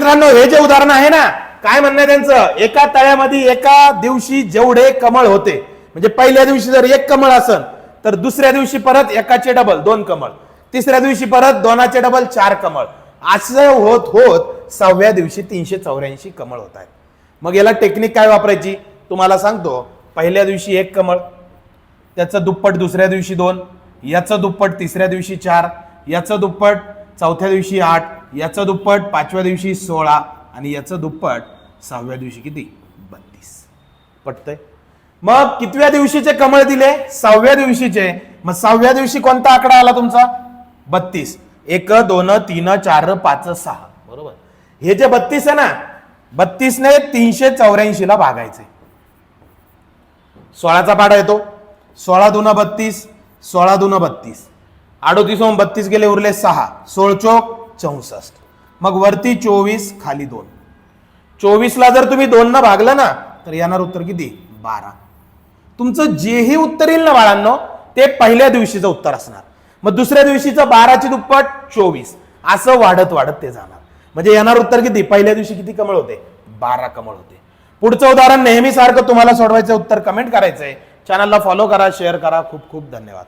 मित्रांनो हे जे उदाहरण आहे ना काय म्हणणं त्यांचं? एका तळ्यामध्ये एका दिवशी जेवढे कमळ होते म्हणजे पहिल्या दिवशी जर एक कमळ असन तर दुसऱ्या दिवशी परत एकाचे डबल दोन कमळ. तिसऱ्या दिवशी परत दोनाचे डबल चार कमळ. असं होत होत सहाव्या दिवशी तीनशे चौऱ्याऐंशी कमळ होत आहेत. मग याला टेक्निक काय वापरायची? तुम्हाला सांगतो पहिल्या दिवशी एक कमळ त्याचं दुप्पट दुसऱ्या दिवशी दोन याचं दुप्पट तिसऱ्या दिवशी चार याचं दुप्पट चौथ्या दिवशी आठ याचं दुप्पट पाचव्या दिवशी सोळा आणि याचं दुप्पट सहाव्या दिवशी किती? बत्तीस. पटतंय? मग कितव्या दिवशीचे कमळ दिले? सहाव्या दिवशीचे. मग सहाव्या दिवशी कोणता आकडा आला तुमचा? बत्तीस. एक दोन तीन चार पाच सहा. बरोबर. हे जे बत्तीस आहे ना बत्तीसने तीनशे चौऱ्याऐंशीला भागायचे. सोळाचा पाडा येतो. सोळा दुना बत्तीस सोळा दुना बत्तीस. अडोतीस बत्तीस गेले उरले सहा. सोळचोक चौसष्ट. मग वरती चोवीस खाली दोन. चोवीसला जर तुम्ही दोन ना भागलं ना तर येणार उत्तर किती? बारा. तुमचं जेही उत्तर येईल ना बाळांनो ते पहिल्या दिवशीचं उत्तर असणार. मग दुसऱ्या दिवशीचं बाराची दुप्पट चोवीस. असं वाढत वाढत ते जाणार. म्हणजे येणार उत्तर किती? पहिल्या दिवशी किती कमळ होते? बारा कमळ होते. पुढचं उदाहरण नेहमी सारखं तुम्हाला सोडवायचं उत्तर कमेंट करायचंय. चॅनलला फॉलो करा शेअर करा. खूप खूप धन्यवाद.